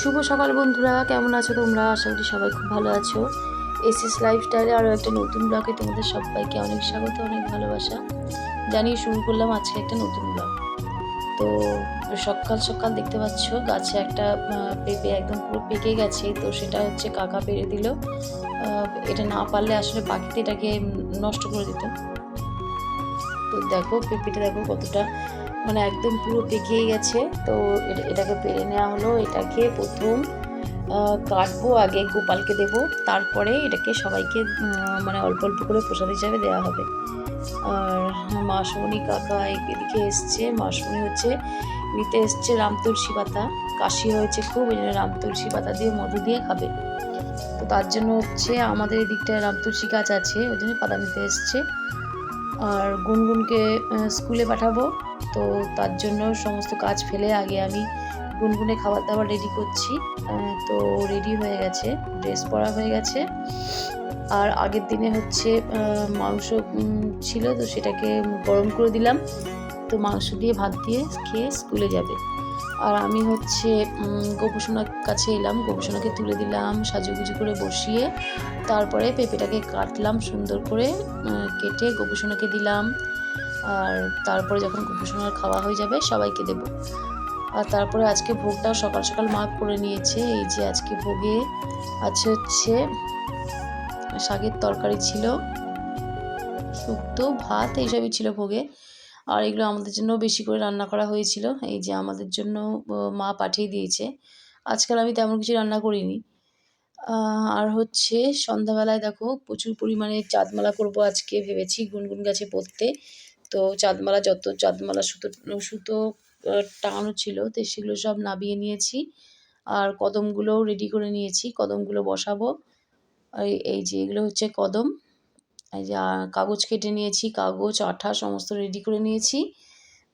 শুভ সকাল বন্ধুরা, কেমন আছো তোমরা? আশা করি সবাই খুব ভালো আছো। এসএস লাইফস্টাইলে আরও একটা নতুন ব্লগে তোমাদের সবাইকে অনেক স্বাগত, অনেক ভালোবাসা। জানিয়ে শুরু করলাম আজকে একটা নতুন ব্লগ। তো সকাল সকাল দেখতে পাচ্ছ, গাছে একটা পেঁপে একদম পুরো পেকে গেছে, তো সেটা হচ্ছে কাকা পেরে দিল। এটা না পারলে আসলে পাখিতে এটাকে নষ্ট করে দিত। তো দেখো, পেঁপেটা দেখো কতটা মানে একদম পুরো পেকেই গেছে। তো এটা- এটাকে পেরে নেওয়া হলো। এটাকে প্রথম কাটবো, আগে গোপালকে দেব। তারপরে এটাকে সবাইকে মানে অল্প অল্প করে প্রসাদ হিসাবে দেওয়া হবে। আর মাসমণি কাকা এদিকে এসছে। মাসমণি হচ্ছে, নিতে এসছে রাম তুলসী পাতা। কাশি হয়েছে খুব ওই জন্য রাম তুলসী পাতা দিয়ে মধু দিয়ে খাবে। তো তার জন্য হচ্ছে আমাদের এদিকটায় রাম তুলসী গাছ আছে, ওই জন্য পাতা নিতে এসছে। আর গুনগুনকে স্কুলে পাঠাবো। তো তার জন্য সমস্ত কাজ ফেলে আগে আমি গুনগুনে খাবার দাবার রেডি করছি তো রেডি হয়ে গেছে ড্রেস পরা হয়ে গেছে। আর আগের দিনে হচ্ছে মাংস ছিল তো সেটাকে গরম করে দিলাম। তো মাংস দিয়ে ভাত দিয়ে খেয়ে স্কুলে যাবে। আর আমি হচ্ছে গোপসোনার কাছে এলাম। গোপসোনাকে তুলে দিলাম, সাজুগুজু করে বসিয়ে, তারপরে পেঁপেটাকে কাটলাম সুন্দর করে কেটে গোপসোনাকে দিলাম। আর তারপরে যখন গোপসোনার খাওয়া হয়ে যাবে, সবাইকে দেবো। আর তারপরে আজকে ভোগটাও সকাল সকাল মা করে নিয়েছে। এই যে আজকে ভোগে আছে হচ্ছে, শাকের তরকারি ছিল, শুক্তো, ভাত, এইসবই ছিল ভোগে। আর এগুলো আমাদের জন্য বেশি করে রান্না করা হয়েছিল। এই যে আমাদের জন্য মা পাঠিয়ে দিয়েছে। আজকাল আমি তেমন কিছু রান্না করিনি। আর হচ্ছে সন্ধ্যাবেলায় দেখো প্রচুর পরিমাণে চাঁদমালা করব আজকে ভেবেছি গুনগুন গাছে পড়তে। তো চাঁদমালা যত চাঁদমালা সুতো সুতো টাঙানো ছিল তো সেগুলো সব নাবিয়ে নিয়েছি। আর কদমগুলোও রেডি করে নিয়েছি। কদমগুলো বসাবো। আর এই যে এগুলো হচ্ছে কদম। এই যে কাগজ কেটে নিয়েছি, কাগজ, আঠা সমস্ত রেডি করে নিয়েছি।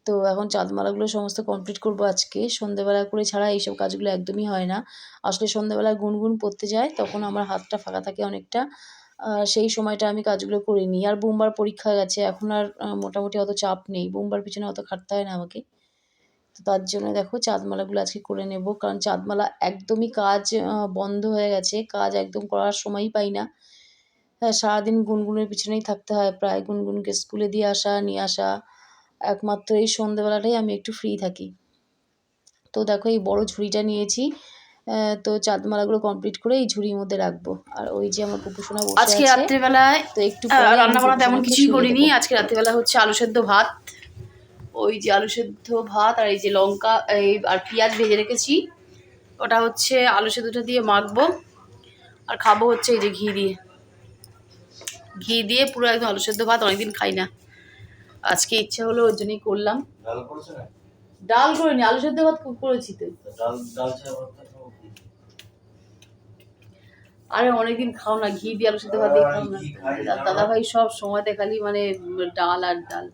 তো এখন চাঁদমালাগুলো সমস্ত কমপ্লিট করব আজকে। সন্ধেবেলা করে ছাড়া এইসব কাজগুলো একদমই হয় না। আসলে সন্ধেবেলায় গুনগুন পড়তে যায়, তখন আমার হাতটা ফাঁকা থাকে অনেকটা। সেই সময়টা আমি কাজগুলো করে নিই। আর বোমবার পরীক্ষা গেছে, এখন আর মোটামুটি অত চাপ নেই। বোমবার পিছনে অত খাটতে হয় না আমাকে। তো তার জন্য দেখো, চাঁদমালাগুলো আজকে করে নেব। কারণ চাঁদমালা একদমই কাজ বন্ধ হয়ে গেছে। কাজ একদম করার সময়ই পাই না। হ্যাঁ সারাদিন গুনগুনের পিছনেই থাকতে হয়। প্রায় গুনগুনকে স্কুলে দিয়ে আসা নিয়ে আসা একমাত্র এই সন্ধেবেলাটাই আমি একটু ফ্রি থাকি। তো দেখো এই বড় ঝুড়িটা নিয়েছি। তো চাঁদমালাগুলো কমপ্লিট করে এই ঝুড়ির মধ্যে রাখব। আর ওই যে আমার কুকুরসোনা বসে আজকে রাত্রিবেলায় তো একটু রান্না বান্না তেমন কিছুই করিনি। আজকে রাত্রিবেলা হচ্ছে আলু সেদ্ধ ভাত ওই যে আলু সেদ্ধ ভাত আর এই যে লঙ্কা এই আর পেঁয়াজ ভেজে রেখেছি। ওটা হচ্ছে আলু সেদ্ধটা দিয়ে মাখবো। আর খাব হচ্ছে এই যে ঘি দিয়ে। ঘি দিয়ে পুরো একদম আলু সেদ্ধ ভাত অনেকদিন খাই না। আজকে ইচ্ছা হলো ওর জন্যই করলাম। ডাল করিনি আলু সেদ্ধ ভাত করেছি তো? আরে অনেকদিন খাও না ঘি দিয়ে আলু সেদ্ধ ভাত দিয়ে খাও না। দাদা ভাই সব সময়তে খালি মানে ডাল আর ডাল।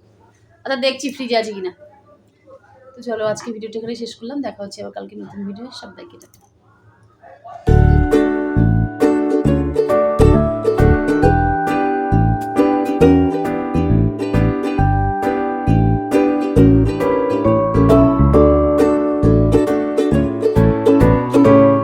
আচ্ছা দেখছি ফ্রিজে আছে কিনা। তো চলো আজকে ভিডিওটা এখানে শেষ করলাম। দেখা হচ্ছে আবার কালকে নতুন ভিডিও সব দেখে